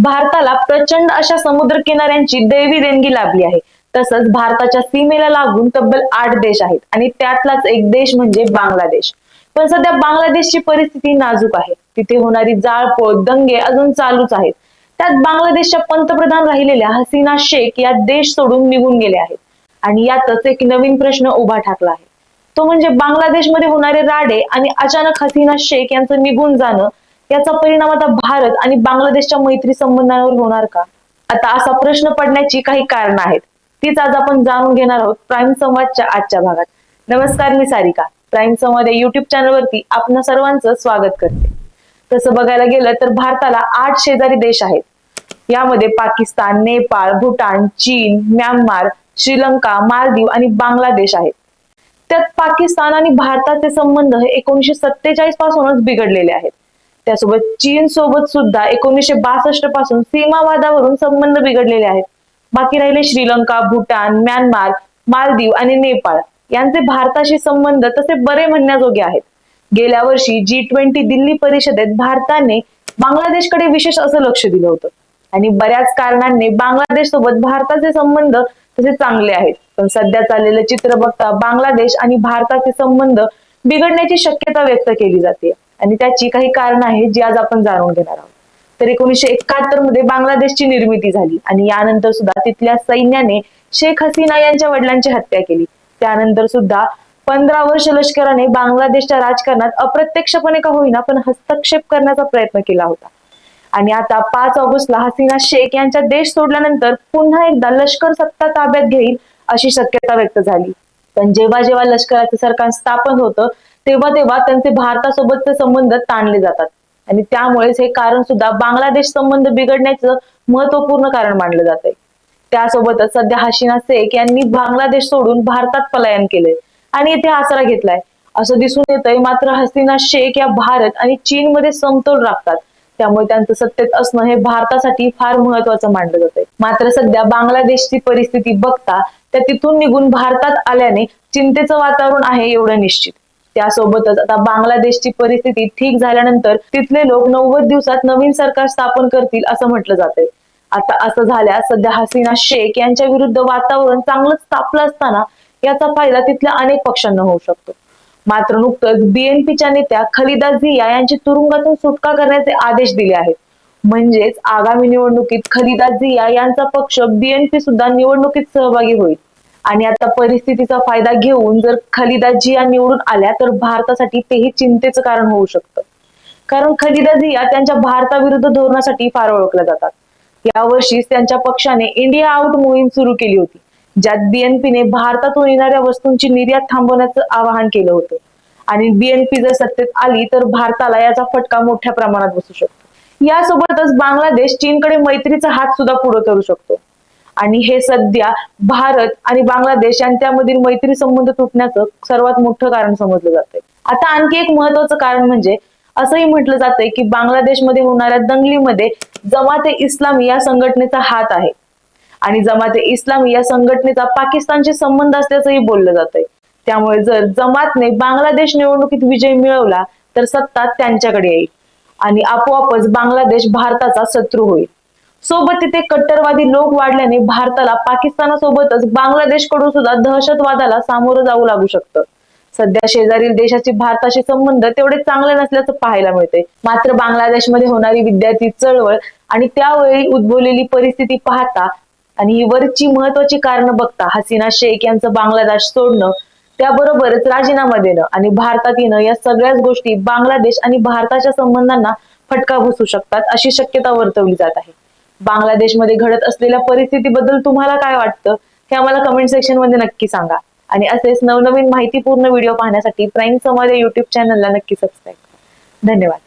भारताला प्रचंड अशा समुद्र किनाऱ्यांची दैवी देणगी लाभली आहे. तसंच भारताच्या सीमेला लागून तब्बल आठ देश आहेत आणि त्यातलाच एक देश म्हणजे बांगलादेश. पण सध्या बांगलादेशची परिस्थिती नाजूक आहे. तिथे होणारी जाळपोळ दंगे अजून चालूच आहेत. त्यात बांगलादेशच्या पंतप्रधान राहिलेल्या हसीना शेख या देश सोडून निघून गेल्या आहेत. आणि यातच एक नवीन प्रश्न उभा ठाकला आहे. तो म्हणजे बांगलादेशमध्ये होणारे राडे आणि अचानक हसीना शेख यांचं निघून जाणं याचा परिणाम आता भारत आणि बांगलादेशच्या मैत्री संबंधांवर होणार का? आता असा प्रश्न पडण्याची काही कारण आहेत. तीच आज आपण जाणून घेणार आहोत प्राईम संवादच्या आजच्या भागात. नमस्कार मी सारिका. प्राईम संवाद या युट्यूब चॅनलवरती आपण सर्वांचं स्वागत करते. तसं बघायला गेलं तर भारताला आठ शेजारी देश आहेत. यामध्ये पाकिस्तान नेपाळ भूटान चीन म्यानमार श्रीलंका मालदीव आणि बांगलादेश आहेत. त्यात पाकिस्तान आणि भारताचे संबंध हे एकोणीसशे सत्तेचाळीस पासूनच बिघडलेले आहेत. त्यासोबत चीन सोबत सुद्धा एकोणीसशे बासष्टपासून सीमावादावरून संबंध बिघडलेले आहेत. बाकी राहिले श्रीलंका भूटान म्यानमार मालदीव आणि नेपाळ. यांचे भारताशी संबंध तसे बरे म्हणण्याजोगे आहेत. गेल्या वर्षी जी ट्वेंटी दिल्ली परिषदेत भारताने बांगलादेशकडे विशेष असं लक्ष दिलं होतं. आणि बऱ्याच कारणांनी बांगलादेश सोबत भारताचे संबंध तसे चांगले आहेत. पण सध्या चाललेलं चित्र बघता बांगलादेश आणि भारताचे संबंध बिघडण्याची शक्यता व्यक्त केली जाते. आणि त्याची काही कारण आहेत जी आज आपण जाणून घेणार आहोत. तर एकोणीसशे एकाहत्तरमध्ये बांगलादेशची निर्मिती झाली आणि यानंतर सुद्धा तिथल्या सैन्याने शेख हसीना यांच्या वडिलांची हत्या केली. त्यानंतर सुद्धा पंधरा वर्ष लष्कराने बांगलादेशच्या राजकारणात अप्रत्यक्षपणे का होईना पण हस्तक्षेप करण्याचा प्रयत्न केला होता. आणि आता पाच ऑगस्टला हसीना शेख यांच्या देश सोडल्यानंतर पुन्हा एकदा लष्कर सत्ता ताब्यात घेईल अशी शक्यता व्यक्त झाली. पण जेव्हा जेव्हा लष्कराचं सरकार स्थापन होतं तेव्हा तेव्हा त्यांचे भारतासोबतचे संबंध ताणले जातात. आणि त्यामुळेच हे कारण सुद्धा बांगलादेश संबंध बिघडण्याचं महत्त्वपूर्ण कारण मानलं जात आहे त्यासोबतच सध्या हसीना शेख यांनी बांगलादेश सोडून भारतात पलायन केलंय आणि इथे आसरा घेतलाय. असं दिसून येतंय मात्र हसीना शेख या भारत आणि चीन मध्ये समतोल राखतात. त्यामुळे त्यांचं सत्तेत असणं हे भारतासाठी फार महत्वाचं मानलं जातंय. मात्र सध्या बांगलादेशची परिस्थिती बघता त्या तिथून निघून भारतात आल्याने चिंतेचं वातावरण आहे एवढं निश्चित. त्यासोबतच आता बांगलादेशची परिस्थिती ठीक झाल्यानंतर तिथले लोक नव्वद दिवसात नवीन सरकार स्थापन करतील असं म्हटलं जातंय. आता असं झाल्यास सध्या हसीना शेख यांच्या विरुद्ध वातावरण चांगलंच तापलं असताना याचा फायदा तिथल्या अनेक पक्षांना होऊ शकतो. मात्र नुकतंच बीएनपीच्या नेत्या खलिदा झिया यांची तुरुंगातून सुटका करण्याचे आदेश दिले आहेत. म्हणजेच आगामी निवडणुकीत खलिदा झिया यांचा पक्ष बीएनपी सुद्धा निवडणुकीत सहभागी होईल. आणि आता परिस्थितीचा फायदा घेऊन जर खलिदा जिया निवडून आल्या तर भारतासाठी तेही चिंतेचं कारण होऊ शकतं. कारण खलिदा जिया त्यांच्या भारताविरुद्ध धोरणासाठी फार ओळखल्या जातात. यावर्षीच त्यांच्या पक्षाने इंडिया आउट मोहीम सुरू केली होती ज्यात बीएनपीने भारतातून येणाऱ्या वस्तूंची निर्यात थांबवण्याचं आवाहन केलं होतं. आणि बीएनपी जर सत्तेत आली तर भारताला याचा फटका मोठ्या प्रमाणात बसू शकतो. यासोबतच बांगलादेश चीनकडे मैत्रीचा हात सुद्धा पुढे करू शकतो. आणि हे सध्या भारत आणि बांगलादेश यांच्यामधील मैत्री संबंध तुटण्याचं सर्वात मोठं कारण समजलं जातंय. आता आणखी एक महत्वाचं कारण म्हणजे असंही म्हटलं जातंय की बांगलादेशमध्ये होणाऱ्या दंगलीमध्ये जमाते इस्लामी या संघटनेचा हात आहे. आणि जमाते इस्लामी या संघटनेचा पाकिस्तानशी संबंध असल्याचंही बोललं जातंय. त्यामुळे जर जमातने बांगलादेश निवडणुकीत विजय मिळवला तर सत्ता त्यांच्याकडे येईल. आणि आपोआपच बांगलादेश भारताचा शत्रू होईल. सोबत तिथे कट्टरवादी लोक वाढल्याने भारताला पाकिस्तानासोबतच बांगलादेशकडून सुद्धा दहशतवादाला सामोरं जाऊ लागू शकतं. सध्या शेजारील देशाचे भारताशी संबंध तेवढे चांगले नसल्याचं पाहायला मिळते मात्र बांगलादेशमध्ये होणारी विद्यार्थी चळवळ आणि त्यावेळी उद्भवलेली परिस्थिती पाहता आणि वरची महत्वाची कारणं बघता हसीना शेख यांचं बांगलादेश सोडणं त्याबरोबरच राजीनामा देणं आणि भारतात येणं या सगळ्याच गोष्टी बांगलादेश आणि भारताच्या संबंधांना फटका बसू शकतात अशी शक्यता वर्तवली जात आहे. बांगलादेशमध्ये घडत असलेल्या परिस्थितीबद्दल तुम्हाला काय वाटतं हे आम्हाला कमेंट सेक्शनमध्ये नक्की सांगा. आणि असेच नवनवीन माहितीपूर्ण व्हिडिओ पाहण्यासाठी प्राईम समाज या युट्यूब चॅनलला नक्की सबस्क्राईब धन्यवाद.